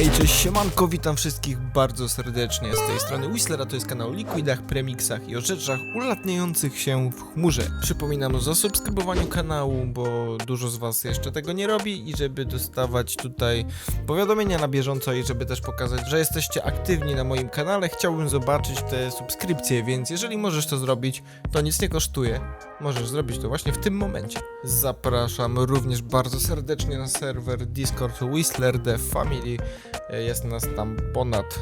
Hej, cześć, siemanko, witam wszystkich bardzo serdecznie. Z tej strony Whistler, a to jest kanał o liquidach, premiksach i o rzeczach ulatniających się w chmurze. Przypominam o zasubskrybowaniu kanału, bo dużo z was jeszcze tego nie robi i żeby dostawać tutaj powiadomienia na bieżąco i żeby też pokazać, że jesteście aktywni na moim kanale, chciałbym zobaczyć te subskrypcje, więc jeżeli możesz to zrobić, to nic nie kosztuje. Możesz zrobić to właśnie w tym momencie. Zapraszam również bardzo serdecznie na serwer Discord Whistler The Family. E, Jest nas tam ponad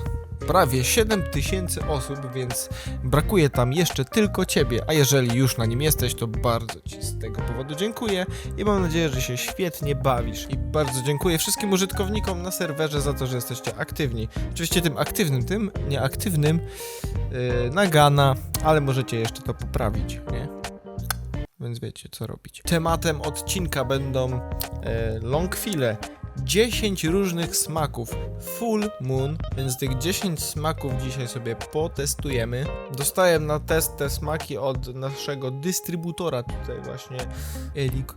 prawie 7000 osób, więc brakuje tam jeszcze tylko ciebie. A jeżeli już na nim jesteś, to bardzo ci z tego powodu dziękuję i mam nadzieję, że się świetnie bawisz. I bardzo dziękuję wszystkim użytkownikom na serwerze za to, że jesteście aktywni. Oczywiście tym aktywnym, tym nieaktywnym yy, nagana, ale możecie jeszcze to poprawić, nie? Więc wiecie co robić. Tematem odcinka będą e, longfile. 10 różnych smaków Full Moon, więc tych 10 smaków dzisiaj sobie potestujemy. Dostałem na test te smaki od naszego dystrybutora tutaj właśnie Elik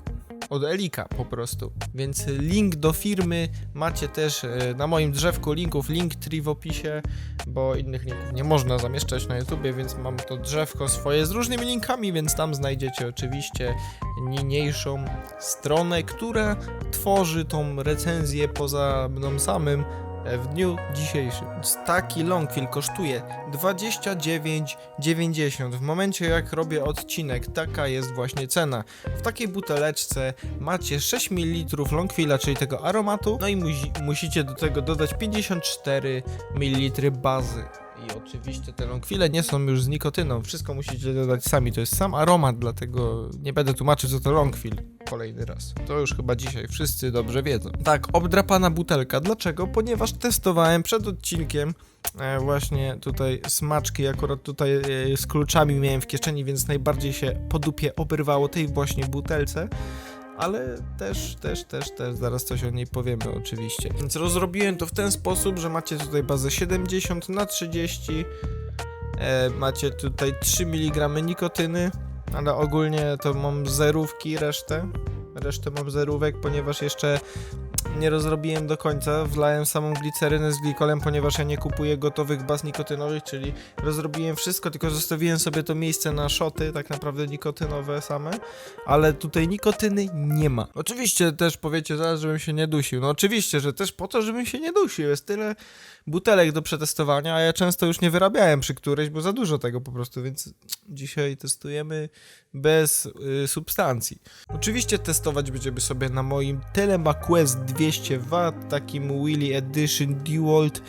od Elika po prostu. Więc link do firmy macie też e, na moim drzewku linków, link w opisie, bo innych linków nie można zamieszczać na YouTubie, więc mam to drzewko swoje z różnymi linkami, więc tam znajdziecie oczywiście niniejszą stronę, która tworzy tą recenzję poza mną samym w dniu dzisiejszym. Taki longfill kosztuje 29,90. W momencie jak robię odcinek, taka jest właśnie cena. W takiej buteleczce macie 6 ml longfilla, czyli tego aromatu, no i musi, musicie do tego dodać 54 ml bazy. I oczywiście te longfile nie są już z nikotyną, wszystko musicie dodać sami, to jest sam aromat, dlatego nie będę tłumaczył co to longfill kolejny raz. To już chyba dzisiaj wszyscy dobrze wiedzą. Tak, obdrapana butelka. Dlaczego? Ponieważ testowałem przed odcinkiem e, właśnie tutaj smaczki, akurat tutaj e, z kluczami miałem w kieszeni, więc najbardziej się po dupie oberwało tej właśnie butelce. Ale też, też, też, też, zaraz coś o niej powiemy oczywiście. Więc rozrobiłem to w ten sposób, że macie tutaj bazę 70 na 30 e, macie tutaj 3 mg nikotyny, ale ogólnie to mam zerówki, resztę. Resztę mam zerówek, ponieważ jeszcze nie rozrobiłem do końca. Wlałem samą glicerynę z glikolem, ponieważ ja nie kupuję gotowych baz nikotynowych, czyli rozrobiłem wszystko, tylko zostawiłem sobie to miejsce na szoty, tak naprawdę nikotynowe same, ale tutaj nikotyny nie ma. Oczywiście też powiecie zaraz, żebym się nie dusił. No oczywiście, że też po to, żebym się nie dusił. Jest tyle butelek do przetestowania, a ja często już nie wyrabiałem przy którejś, bo za dużo tego po prostu, więc dzisiaj testujemy bez y, substancji. Oczywiście testować będziemy sobie na moim Telemaquest 200W, takim Willy Edition DeWalt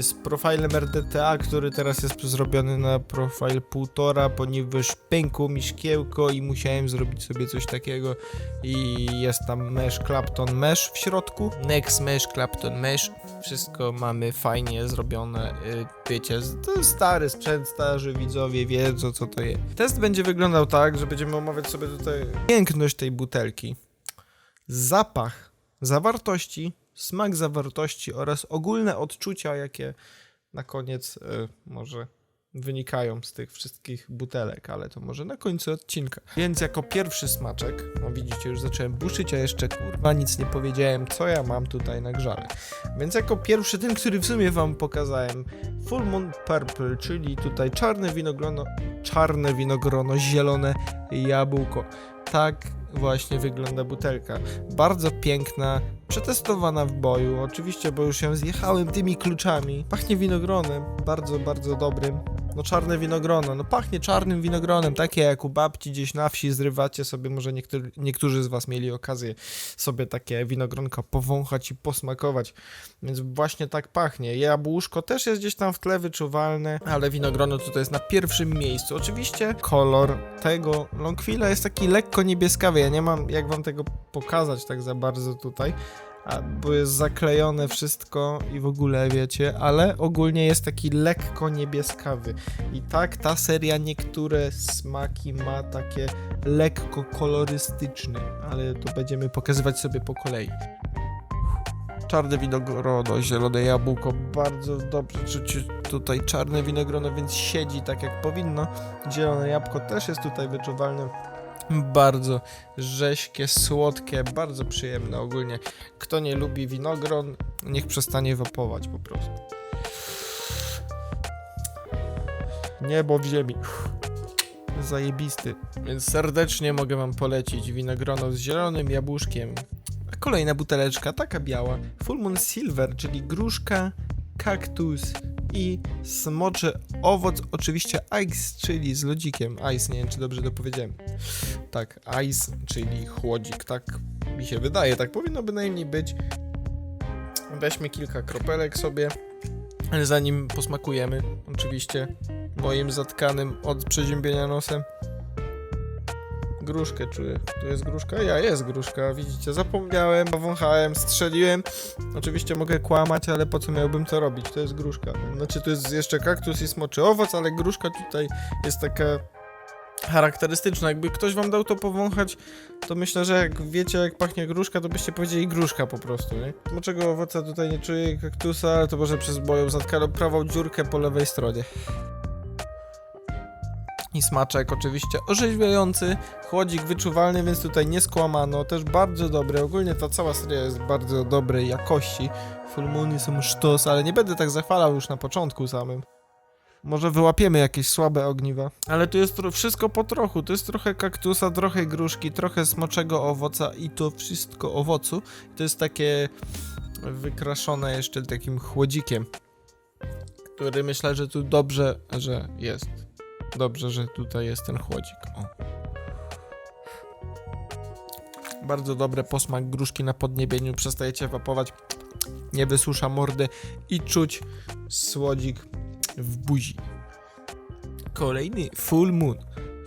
z profilem RDTA, który teraz jest zrobiony na profil 1,5, ponieważ pękło mi szkiełko i musiałem zrobić sobie coś takiego i jest tam mesh Clapton mesh w środku. Next mesh Clapton mesh. Wszystko mamy fajnie zrobione. y, Wiecie, to stary sprzęt, starzy widzowie wiedzą co to jest. Test będzie wyglądał tak, że będziemy omawiać sobie tutaj piękność tej butelki, zapach zawartości, smak zawartości oraz ogólne odczucia, jakie na koniec y, może wynikają z tych wszystkich butelek, ale to może na końcu odcinka. Więc jako pierwszy smaczek, no widzicie, już zacząłem buszyć, a jeszcze kurwa nic nie powiedziałem, co ja mam tutaj na grzale. Więc jako pierwszy, ten, który w sumie wam pokazałem, Full Moon Purple, czyli tutaj czarne winogrono, czarne winogrono, zielone jabłko. Tak właśnie wygląda butelka. Bardzo piękna, przetestowana w boju, oczywiście, bo już ją zjechałem tymi kluczami. Pachnie winogronem, bardzo, bardzo dobrym. No czarne winogrono, no pachnie czarnym winogronem, takie jak u babci gdzieś na wsi zrywacie sobie, może niektórzy, niektórzy z was mieli okazję sobie takie winogronka powąchać i posmakować, więc właśnie tak pachnie. Jabłuszko też jest gdzieś tam w tle wyczuwalne, ale winogrono tutaj jest na pierwszym miejscu. Oczywiście kolor tego longfilla jest taki lekko niebieskawy, ja nie mam jak wam tego pokazać tak za bardzo tutaj, bo jest zaklejone wszystko i w ogóle wiecie, ale ogólnie jest taki lekko niebieskawy. I tak ta seria niektóre smaki ma takie lekko kolorystyczne, ale to będziemy pokazywać sobie po kolei. Czarne winogrono, zielone jabłko, bardzo dobrze czuć tutaj czarne winogrono, więc siedzi tak jak powinno. Zielone jabłko też jest tutaj wyczuwalne. Bardzo rześkie, słodkie, bardzo przyjemne ogólnie. Kto nie lubi winogron, niech przestanie wapować po prostu. Niebo w ziemi. Zajebisty. Więc serdecznie mogę wam polecić winogrono z zielonym jabłuszkiem. Kolejna buteleczka, taka biała. Full Moon Silver, czyli gruszka, kaktus i smoczy owoc, oczywiście ice, czyli z lodzikiem. Ice, nie wiem czy dobrze to powiedziałem. Tak, ice, czyli chłodzik, tak mi się wydaje, tak powinno bynajmniej być. Weźmy kilka kropelek sobie, zanim posmakujemy, oczywiście, moim zatkanym od przeziębienia nosem. Gruszkę czuję. Tu jest gruszka? Ja, jest gruszka, widzicie, zapomniałem, powąchałem, strzeliłem. Oczywiście mogę kłamać, ale po co miałbym to robić? To jest gruszka. Znaczy, tu jest jeszcze kaktus i smoczy owoc, ale gruszka tutaj jest taka charakterystyczna. Jakby ktoś wam dał to powąchać, to myślę, że jak wiecie, jak pachnie gruszka, to byście powiedzieli gruszka po prostu, nie? Smoczego owoca tutaj nie czuję, kaktusa, ale to może przez moją zatkaną prawą dziurkę po lewej stronie. I smaczek oczywiście orzeźwiający, chłodzik wyczuwalny, więc tutaj nie skłamano, też bardzo dobry, ogólnie ta cała seria jest bardzo dobrej jakości. Full Moony są sztos, ale nie będę tak zachwalał już na początku samym. Może wyłapiemy jakieś słabe ogniwa. Ale tu jest wszystko po trochu. To jest trochę kaktusa, trochę gruszki, trochę smoczego owoca i to wszystko owocu. To jest takie wykraszone jeszcze takim chłodzikiem, który myślę, że tu dobrze, że jest. Dobrze, że tutaj jest ten chłodzik. O. Bardzo dobre posmak gruszki na podniebieniu. Przestajecie wapować, nie wysusza mordy i czuć słodzik w buzi. Kolejny Full Moon.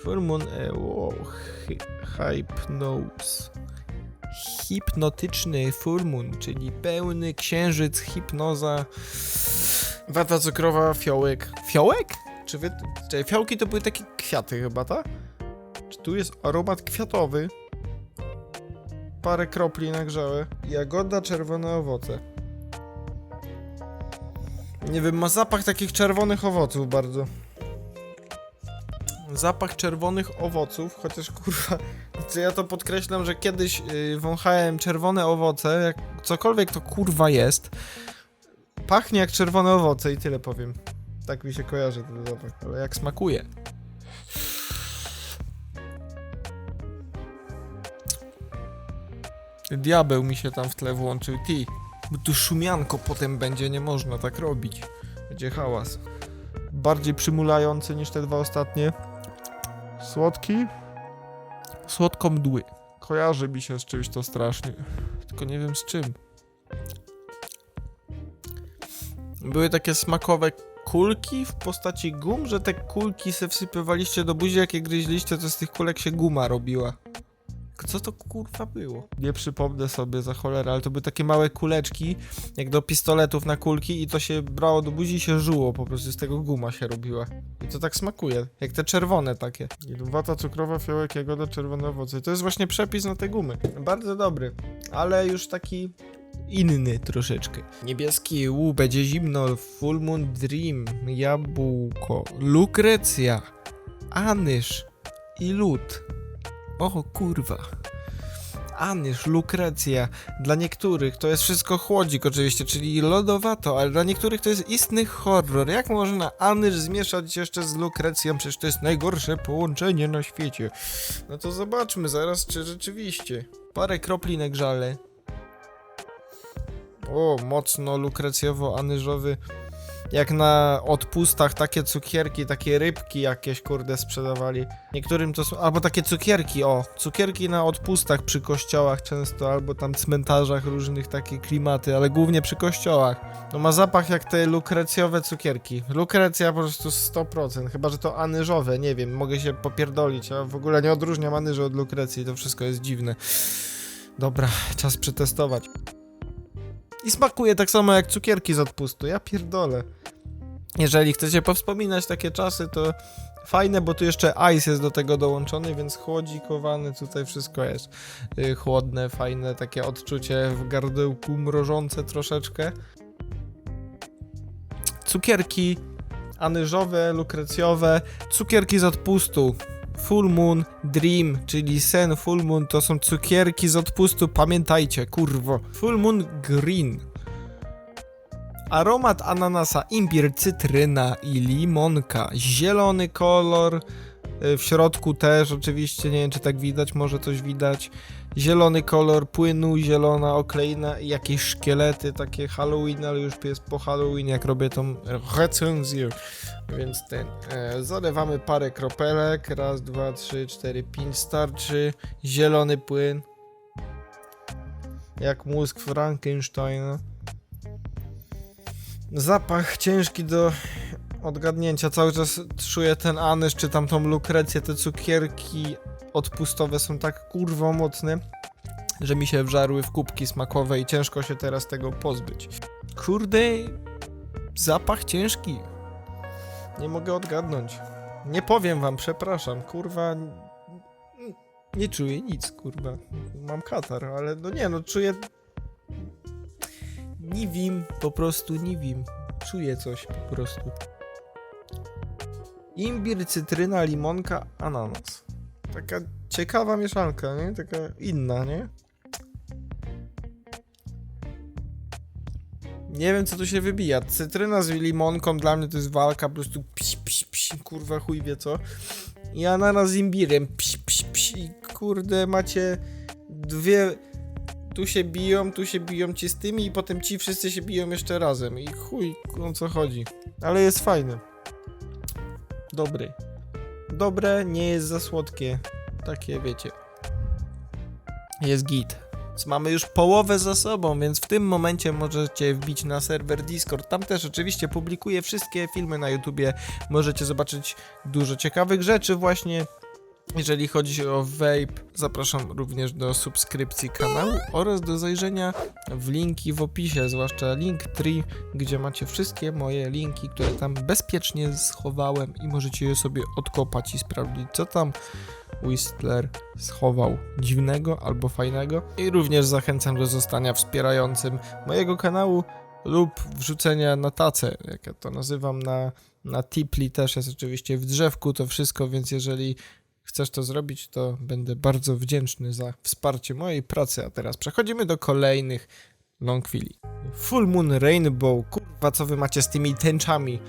Full Moon, e, wow, hy, Hypnose. Hipnotyczny Full Moon, czyli pełny księżyc, hipnoza, wata cukrowa, fiołek. Fiołek? Czy wy... Czy fiołki to były takie kwiaty chyba, tak? Czy tu jest aromat kwiatowy? Parę kropli nagrzałe. Jagoda, czerwone owoce. Nie wiem, ma zapach takich czerwonych owoców bardzo. Zapach czerwonych owoców, chociaż kurwa, co ja to podkreślam, że kiedyś yy, wąchałem czerwone owoce, jak cokolwiek to kurwa jest, pachnie jak czerwone owoce i tyle powiem. Tak mi się kojarzy ten zapach, ale jak smakuje. Diabeł mi się tam w tle włączył, ty. Bo tu szumianko potem będzie, nie można tak robić. Będzie hałas. Bardziej przymulający niż te dwa ostatnie. Słodki. Słodko mdły. Kojarzy mi się z czymś to strasznie. Tylko nie wiem z czym. Były takie smakowe kulki w postaci gum, że te kulki se wsypywaliście do buzi, jak je gryźliście, to z tych kulek się guma robiła. Co to kurwa było? Nie przypomnę sobie za cholerę, ale to były takie małe kuleczki, jak do pistoletów na kulki i to się brało do buzi i się żuło, po prostu z tego guma się robiła. I to tak smakuje, jak te czerwone takie. Wata cukrowa, fiołek, jagoda, czerwone owoce. To jest właśnie przepis na te gumy. Bardzo dobry, ale już taki inny troszeczkę. Niebieski łu, będzie zimno, Full Moon Dream, jabłko, lukrecja, anyż i lód. O kurwa. Anyż, lukrecja. Dla niektórych to jest wszystko chłodzik oczywiście, czyli lodowato, ale dla niektórych to jest istny horror. Jak można anyż zmieszać jeszcze z lukrecją? Przecież to jest najgorsze połączenie na świecie. No to zobaczmy zaraz, czy rzeczywiście. Parę kropli na grzale. O, mocno lukrecjowo-anyżowy. Jak na odpustach takie cukierki, takie rybki jakieś kurde sprzedawali. Niektórym to są, albo takie cukierki, o, cukierki na odpustach przy kościołach często, albo tam cmentarzach różnych takie klimaty, ale głównie przy kościołach. No ma zapach jak te lukrecjowe cukierki. Lukrecja po prostu 100%, chyba że to anyżowe, nie wiem, mogę się popierdolić, a w ogóle nie odróżniam anyży od lukrecji, to wszystko jest dziwne. Dobra, czas przetestować. I smakuje tak samo jak cukierki z odpustu. Ja pierdolę. Jeżeli chcecie powspominać takie czasy, to fajne, bo tu jeszcze ice jest do tego dołączony, więc chłodzikowany tutaj wszystko jest. Yy, chłodne, fajne, takie odczucie w gardełku, mrożące troszeczkę. Cukierki anyżowe, lukrecjowe, cukierki z odpustu. Full Moon Dream, czyli sen Full Moon to są cukierki z odpustu, pamiętajcie, kurwo. Full Moon Green. Aromat ananasa, imbir, cytryna i limonka. Zielony kolor. y, W środku też oczywiście, nie wiem czy tak widać, może coś widać. Zielony kolor płynu, zielona okleina i jakieś szkielety, takie Halloween, ale już jest po Halloween, jak robię tą recenzję. Więc ten, e, zalewamy parę kropelek, raz, dwa, trzy, cztery, pięć, starczy. Zielony płyn. Jak mózg Frankensteina. Zapach ciężki do odgadnięcia. Cały czas czuję ten anyż, czy tam tą lukrecję. Te cukierki odpustowe są tak kurwo mocne, że mi się wżarły w kubki smakowe i ciężko się teraz tego pozbyć. Kurde, zapach ciężki. Nie mogę odgadnąć. Nie powiem wam, przepraszam, kurwa. Nie czuję nic, kurwa. Mam katar, ale no nie, no czuję. Nie wiem, po prostu nie wiem. Czuję coś po prostu. Imbir, cytryna, limonka, ananas. Taka ciekawa mieszanka, nie? Taka inna, nie? Nie wiem, co tu się wybija. Cytryna z limonką dla mnie to jest walka, po prostu psi, psi, psi, kurwa chuj wie co. I ananas z imbirem, psi, psi, psi. I Kurde, macie dwie... Tu się biją, tu się biją ci z tymi i potem ci wszyscy się biją jeszcze razem. I chuj, o co chodzi. Ale jest fajny. Dobry. Dobre, nie jest za słodkie. Takie, wiecie. Jest git. Mamy już połowę za sobą, więc w tym momencie możecie wbić na serwer Discord. Tam też oczywiście publikuję wszystkie filmy na YouTubie. Możecie zobaczyć dużo ciekawych rzeczy właśnie. Jeżeli chodzi o vape, zapraszam również do subskrypcji kanału oraz do zajrzenia w linki w opisie, zwłaszcza Linktree, gdzie macie wszystkie moje linki, które tam bezpiecznie schowałem i możecie je sobie odkopać i sprawdzić, co tam Whistler schował dziwnego albo fajnego. I również zachęcam do zostania wspierającym mojego kanału lub wrzucenia na tacę, jak ja to nazywam, na, na tipli też jest oczywiście w drzewku to wszystko, więc jeżeli chcesz to zrobić, to będę bardzo wdzięczny za wsparcie mojej pracy. A teraz przechodzimy do kolejnych longfili. Full Moon Rainbow, kurwa co wy macie z tymi tęczami?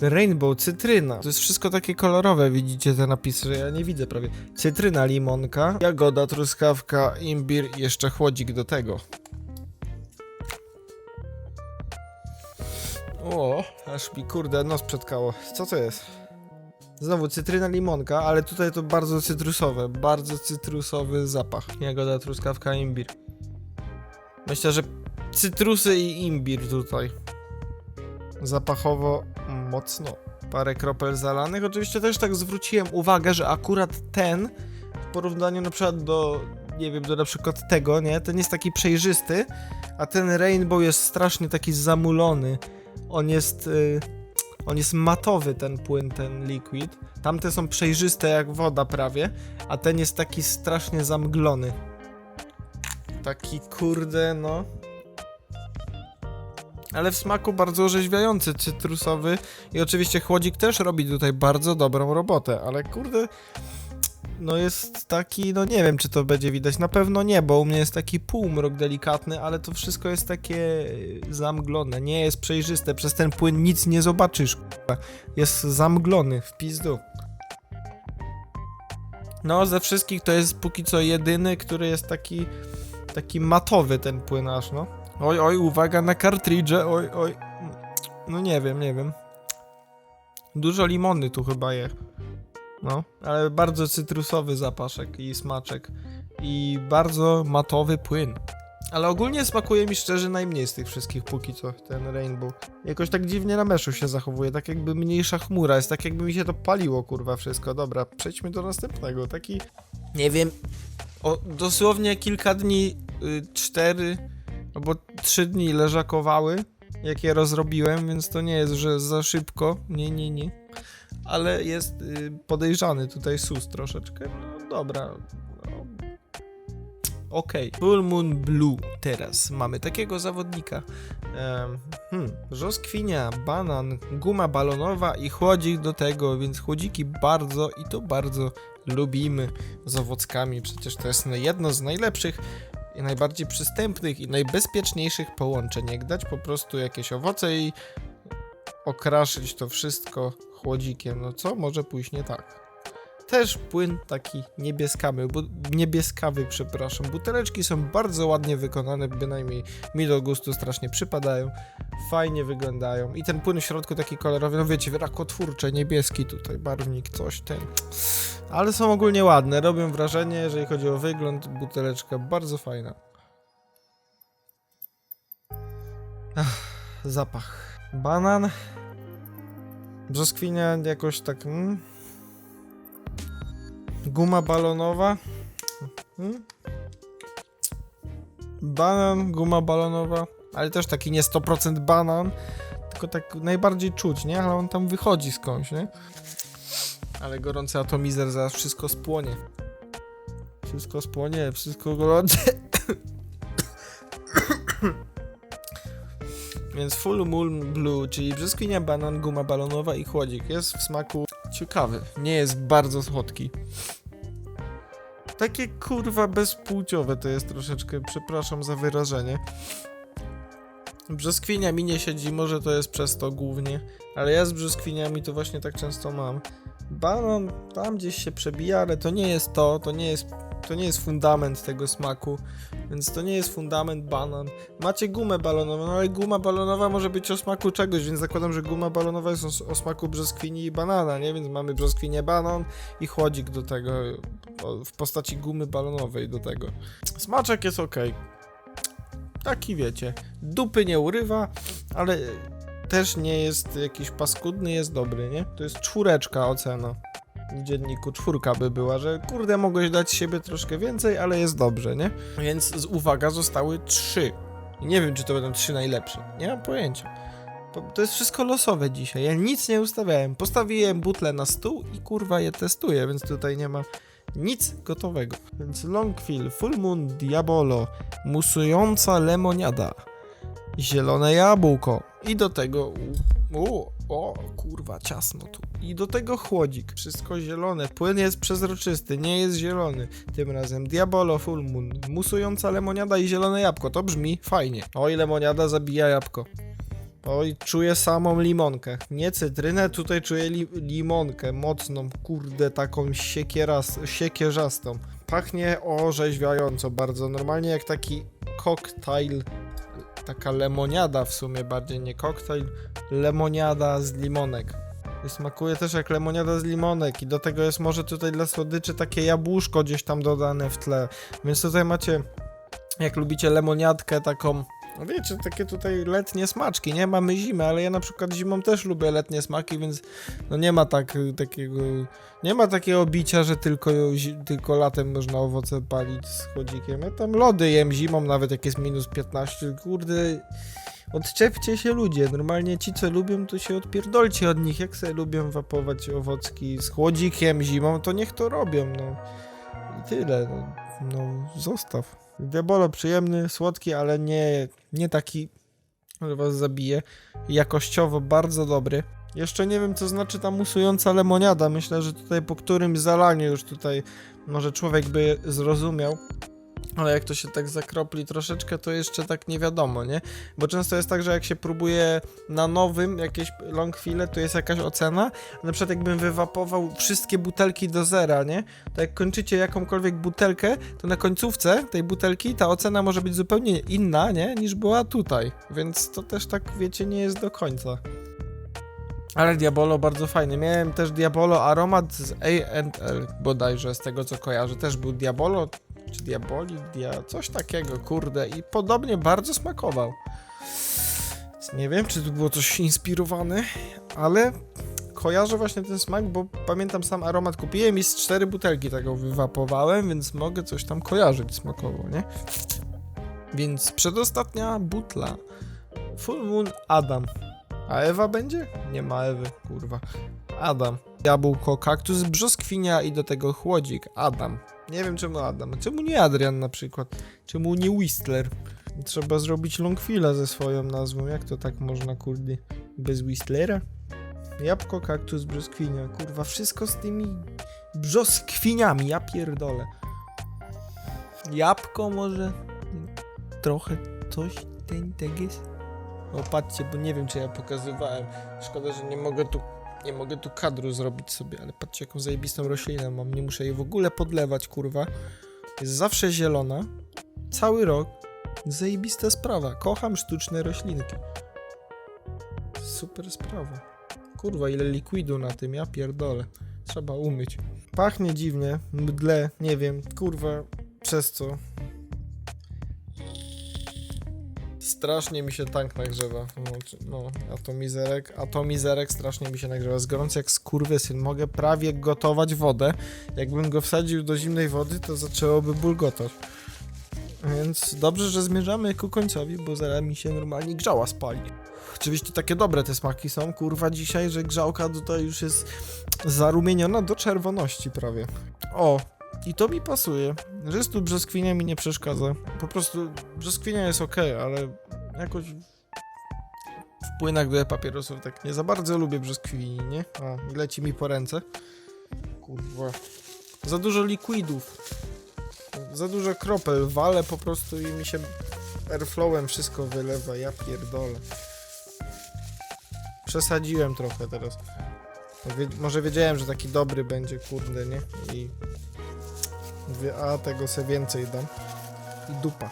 Rainbow, cytryna. To jest wszystko takie kolorowe, widzicie te napisy, ja nie widzę prawie. Cytryna, limonka, jagoda, truskawka, imbir i jeszcze chłodzik do tego. O, aż mi kurde nos przetkało. Co to jest? Znowu cytryna, limonka, ale tutaj to bardzo cytrusowe, bardzo cytrusowy zapach. Jagoda, truskawka, imbir. Myślę, że cytrusy i imbir tutaj. Zapachowo mocno. Parę kropel zalanych. Oczywiście też tak zwróciłem uwagę, że akurat ten w porównaniu na przykład do, nie wiem, do na przykład tego, nie? Ten jest taki przejrzysty, a ten rainbow jest strasznie taki zamulony. On jest... Y on jest matowy ten płyn, ten liquid. Tamte są przejrzyste jak woda prawie, a ten jest taki strasznie zamglony. Taki kurde, no. Ale w smaku bardzo orzeźwiający, cytrusowy i oczywiście chłodzik też robi tutaj bardzo dobrą robotę, ale kurde, no jest taki, no nie wiem czy to będzie widać, na pewno nie, bo u mnie jest taki półmrok delikatny, ale to wszystko jest takie zamglone, nie jest przejrzyste, przez ten płyn nic nie zobaczysz, jest zamglony w pizdu. No, ze wszystkich to jest póki co jedyny, który jest taki, taki matowy ten płyn aż, no. Oj, oj, uwaga na kartridże, oj, oj. No nie wiem, nie wiem. Dużo limony tu chyba je. No, ale bardzo cytrusowy zapaszek i smaczek. I bardzo matowy płyn. Ale ogólnie smakuje mi szczerze najmniej z tych wszystkich póki co, ten Rainbow. Jakoś tak dziwnie na meszu się zachowuje, tak jakby mniejsza chmura, jest tak jakby mi się to paliło, kurwa, wszystko. Dobra, przejdźmy do następnego, taki... Nie wiem, o, dosłownie kilka dni, y, cztery albo trzy dni leżakowały, jak je rozrobiłem, więc to nie jest, że za szybko, nie, nie, nie. Ale jest y, podejrzany tutaj sus troszeczkę, no dobra. No. Okej, Full Moon Blue teraz. Mamy takiego zawodnika. Hmm, banan, guma balonowa i chłodzik do tego, więc chłodziki bardzo i to bardzo lubimy z owockami. Przecież to jest jedno z najlepszych i najbardziej przystępnych i najbezpieczniejszych połączeń. Jak dać po prostu jakieś owoce i okraszyć to wszystko chłodzikiem, no co może pójść nie tak? Też płyn taki niebieskawy, bu- niebieskawy, przepraszam. Buteleczki są bardzo ładnie wykonane, bynajmniej mi do gustu strasznie przypadają. Fajnie wyglądają. I ten płyn w środku taki kolorowy, no wiecie, rakotwórcze, niebieski tutaj, barwnik, coś ten. Ale są ogólnie ładne, robią wrażenie, jeżeli chodzi o wygląd, buteleczka bardzo fajna. Ach, zapach. Banan. Brzoskwinia jakoś tak... Mm. Guma balonowa. Mm. Banan, guma balonowa. Ale też taki nie 100% banan. Tylko tak najbardziej czuć, nie? Ale on tam wychodzi skądś, nie? Ale gorący atomizer zaraz wszystko spłonie. Wszystko spłonie, wszystko gorące. Więc Full Moon Blue, czyli brzoskwinia, banan, guma balonowa i chłodzik. Jest w smaku ciekawy. Nie jest bardzo słodki. Takie kurwa bezpłciowe to jest troszeczkę, przepraszam za wyrażenie. Brzoskwinia mi nie siedzi, może to jest przez to głównie, ale ja z brzoskwiniami to właśnie tak często mam. Banan tam gdzieś się przebija, ale to nie jest to, to nie jest, to nie jest fundament tego smaku, więc to nie jest fundament banan. Macie gumę balonową, no ale guma balonowa może być o smaku czegoś, więc zakładam, że guma balonowa jest o, o smaku brzoskwini i banana, nie? Więc mamy brzoskwinię, banan i chłodzik do tego, w postaci gumy balonowej do tego. Smaczek jest ok. Taki wiecie, dupy nie urywa, ale też nie jest jakiś paskudny, jest dobry, nie? To jest czwóreczka ocena. W dzienniku czwórka by była, że kurde, mogłeś dać siebie troszkę więcej, ale jest dobrze, nie? Więc z uwaga zostały trzy. I nie wiem, czy to będą trzy najlepsze. Nie mam pojęcia. To, jest wszystko losowe dzisiaj. Ja nic nie ustawiałem. Postawiłem butle na stół i kurwa je testuję, więc tutaj nie ma nic gotowego. Więc Longfill, Full Moon, Diabolo, musująca lemoniada, zielone jabłko. I do tego u, o kurwa ciasno tu. I do tego chłodzik, wszystko zielone, płyn jest przezroczysty, nie jest zielony, tym razem Diabolo Full Moon, musująca lemoniada i zielone jabłko, to brzmi fajnie, oj lemoniada zabija jabłko. Oj, czuję samą limonkę. Nie cytrynę, tutaj czuję li limonkę mocną, kurde, taką siekieras siekierzastą. Pachnie orzeźwiająco bardzo, normalnie jak taki koktajl, taka lemoniada w sumie bardziej, nie koktajl, lemoniada z limonek. I smakuje też jak lemoniada z limonek i do tego jest może tutaj dla słodyczy takie jabłuszko gdzieś tam dodane w tle. Więc tutaj macie, jak lubicie lemoniadkę taką no wiecie, takie tutaj letnie smaczki, nie? Mamy zimę, ale ja na przykład zimą też lubię letnie smaki, więc no nie ma tak, takiego, nie ma takiego bicia, że tylko, tylko latem można owoce palić z chłodzikiem. Ja tam lody jem zimą, nawet jak jest minus 15, kurde... Odczepcie się ludzie, normalnie ci co lubią to się odpierdolcie od nich, jak sobie lubią wapować owocki z chłodzikiem zimą, to niech to robią, no. I tyle, no, no zostaw. Diabolo przyjemny, słodki, ale nie, nie taki, że was zabije. Jakościowo bardzo dobry. Jeszcze nie wiem, co znaczy ta musująca lemoniada. Myślę, że tutaj po którymś zalaniu już tutaj może człowiek by zrozumiał. Ale jak to się tak zakropli troszeczkę, to jeszcze tak nie wiadomo, nie? Bo często jest tak, że jak się próbuje na nowym jakieś long chwilę, to jest jakaś ocena. Na przykład jakbym wywapował wszystkie butelki do zera, nie? To jak kończycie jakąkolwiek butelkę, to na końcówce tej butelki ta ocena może być zupełnie inna, nie? Niż była tutaj. Więc to też tak, wiecie, nie jest do końca. Ale Diabolo bardzo fajny. Miałem też Diabolo aromat z A&L bodajże, z tego co kojarzę. Też był Diabolo, czy Diaboli, dia... coś takiego, kurde. I podobnie bardzo smakował. Nie wiem, czy tu było coś inspirowane, ale kojarzę właśnie ten smak, bo pamiętam sam aromat kupiłem i z cztery butelki tego wywapowałem, więc mogę coś tam kojarzyć smakowo, nie? Więc przedostatnia butla. Full Moon Adam. A Ewa będzie? Nie ma Ewy, kurwa. Adam. Jabłko, kaktus, brzoskwinia i do tego chłodzik. Adam. Nie wiem czemu Adam. Czemu nie Adrian na przykład? Czemu nie Whistler? Trzeba zrobić longfila ze swoją nazwą. Jak to tak można, kurde? Bez Whistlera? Jabłko, kaktus, brzoskwinia. Kurwa, wszystko z tymi brzoskwiniami. Ja pierdolę. Jabłko może? trochę coś ten teges. O patrzcie, bo nie wiem czy ja pokazywałem. Szkoda, że nie mogę tu nie mogę tu kadru zrobić sobie, ale patrzcie jaką zajebistą roślinę mam. Nie muszę jej w ogóle podlewać, kurwa. Jest zawsze zielona. Cały rok. Zajebista sprawa. Kocham sztuczne roślinki. Super sprawa. Kurwa, ile likwidu na tym, ja pierdolę. Trzeba umyć. Pachnie dziwnie, mdle, nie wiem, kurwa, przez co. Strasznie mi się tank nagrzewa. No, no atomizerek, atomizerek strasznie mi się nagrzewa. Jest gorący jak skurwysyn. Mogę prawie gotować wodę. Jakbym go wsadził do zimnej wody, to zaczęłoby bulgotać. Więc dobrze, że zmierzamy ku końcowi, bo zaraz mi się normalnie grzała spali. Oczywiście takie dobre te smaki są, kurwa, dzisiaj, że grzałka tutaj już jest zarumieniona do czerwoności prawie. O, i to mi pasuje. Rystu brzoskwinia mi nie przeszkadza. Po prostu brzoskwinia jest ok, ale jakoś w płynach do papierosów tak nie za bardzo lubię brzoskwini, nie? A, leci mi po ręce. Kurwa. Za dużo likwidów. Za dużo kropel. Walę po prostu i mi się airflowem wszystko wylewa. Ja pierdolę. Przesadziłem trochę teraz. Wie, może wiedziałem, że taki dobry będzie, kurde, nie? I a tego se więcej dam. I dupa.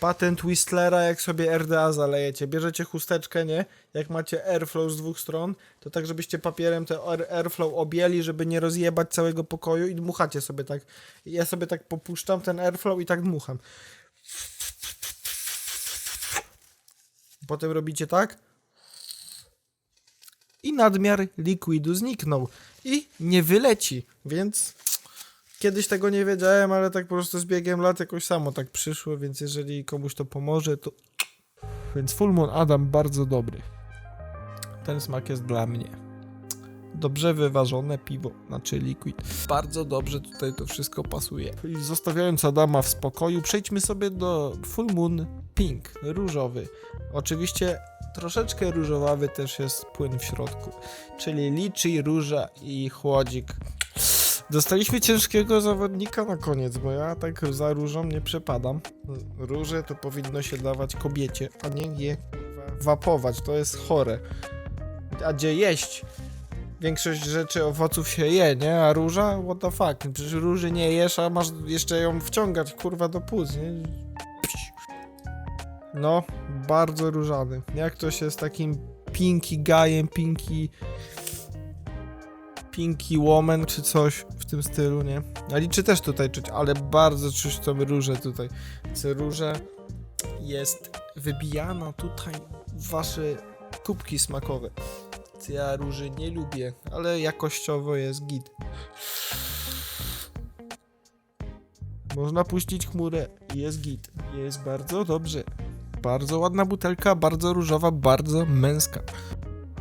Patent Whistlera, jak sobie RDA zalejecie. Bierzecie chusteczkę, nie? Jak macie airflow z dwóch stron, to tak, żebyście papierem te air- airflow objęli, żeby nie rozjebać całego pokoju i dmuchacie sobie tak. Ja sobie tak popuszczam ten airflow i tak dmucham. Potem robicie tak. I nadmiar likwidu zniknął. I nie wyleci, więc kiedyś tego nie wiedziałem, ale tak po prostu z biegiem lat jakoś samo tak przyszło, więc jeżeli komuś to pomoże, to... Więc Full Moon Adam bardzo dobry. Ten smak jest dla mnie. Dobrze wyważone piwo, znaczy liquid. Bardzo dobrze tutaj to wszystko pasuje. I zostawiając Adama w spokoju, przejdźmy sobie do Full Moon Pink, różowy. Oczywiście troszeczkę różowawy też jest płyn w środku, czyli liczy, róża i chłodzik. Dostaliśmy ciężkiego zawodnika na koniec, bo ja tak za różą nie przepadam. Róże to powinno się dawać kobiecie, a nie je wapować, to jest chore. A gdzie jeść? Większość rzeczy, owoców się je, nie? A róża? What the fuck? Przecież róży nie jesz, a masz jeszcze ją wciągać, kurwa, do płuc, nie? No, bardzo różany. Jak to się z takim pinky guyem, pinky... Pinky Woman czy coś w tym stylu, nie? A liczy też tutaj czuć, ale bardzo czuć tą różę tutaj. Co róża jest wybijana tutaj wasze kubki smakowe. Ja róży nie lubię, ale jakościowo jest git. Można puścić chmurę jest git. Jest bardzo dobrze. Bardzo ładna butelka, bardzo różowa, bardzo męska.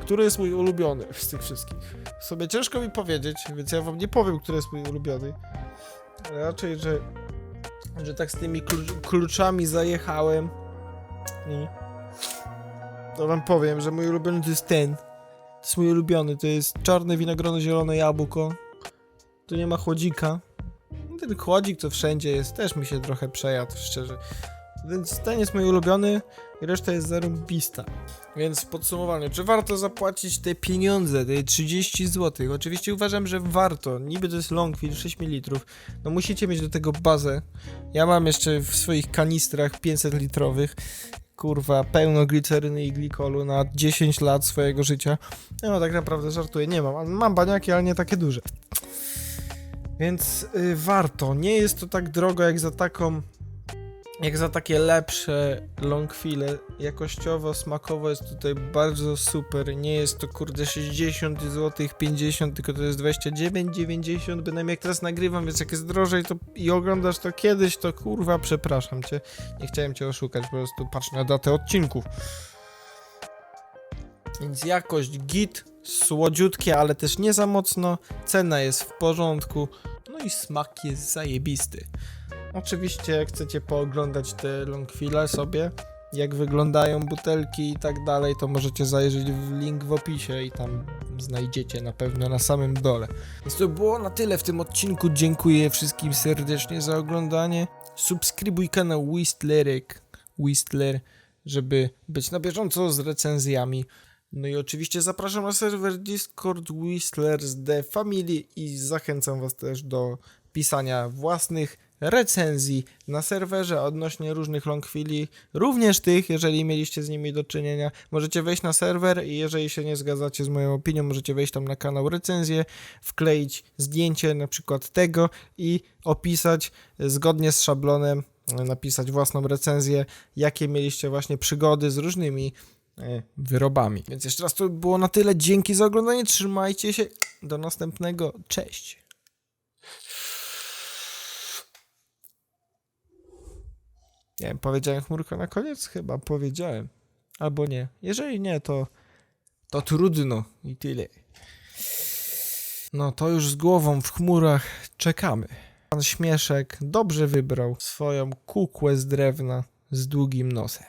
Który jest mój ulubiony z tych wszystkich? Sobie ciężko mi powiedzieć, więc ja wam nie powiem, który jest mój ulubiony. Raczej, że, że tak z tymi klucz, kluczami zajechałem i to wam powiem, że mój ulubiony to jest ten. To jest mój ulubiony, to jest czarne winogrono, zielone jabłko. Tu nie ma chłodzika. Ten chłodzik co wszędzie jest, też mi się trochę przejadł, szczerze. Więc ten jest mój ulubiony i reszta jest zarąbista. Więc w podsumowaniu, czy warto zapłacić te pieniądze, te 30 zł? Oczywiście uważam, że warto. Niby to jest Longfield 6 ml. No musicie mieć do tego bazę. Ja mam jeszcze w swoich kanistrach 500 litrowych. Kurwa, pełno gliceryny i glikolu na 10 lat swojego życia. No tak naprawdę żartuję, nie mam. Mam baniaki, ale nie takie duże. Więc y, warto. Nie jest to tak drogo jak za taką jak za takie lepsze longfile, jakościowo, smakowo jest tutaj bardzo super. Nie jest to kurde 60 zł, 50, tylko to jest 29,90. Bynajmniej jak teraz nagrywam, więc jak jest drożej to i oglądasz to kiedyś, to kurwa przepraszam cię. Nie chciałem cię oszukać, po prostu patrz na datę odcinków. Więc jakość git, słodziutkie, ale też nie za mocno. Cena jest w porządku. No i smak jest zajebisty. Oczywiście, jak chcecie pooglądać te longfile sobie, jak wyglądają butelki i tak dalej, to możecie zajrzeć w link w opisie i tam znajdziecie na pewno na samym dole. Więc to było na tyle w tym odcinku. Dziękuję wszystkim serdecznie za oglądanie. Subskrybuj kanał Whistlerek, Whistler, żeby być na bieżąco z recenzjami. No i oczywiście zapraszam na serwer Discord Whistlers The Family i zachęcam Was też do pisania własnych recenzji na serwerze odnośnie różnych longfili, również tych, jeżeli mieliście z nimi do czynienia. Możecie wejść na serwer i jeżeli się nie zgadzacie z moją opinią, możecie wejść tam na kanał recenzję, wkleić zdjęcie na przykład tego i opisać zgodnie z szablonem, e, napisać własną recenzję, jakie mieliście właśnie przygody z różnymi e, wyrobami. Więc jeszcze raz to było na tyle. Dzięki za oglądanie. Trzymajcie się. Do następnego. Cześć. Nie wiem, powiedziałem chmurko na koniec? Chyba powiedziałem. Albo nie. Jeżeli nie, to to trudno i tyle. No to już z głową w chmurach czekamy. Pan Śmieszek dobrze wybrał swoją kukłę z drewna z długim nosem.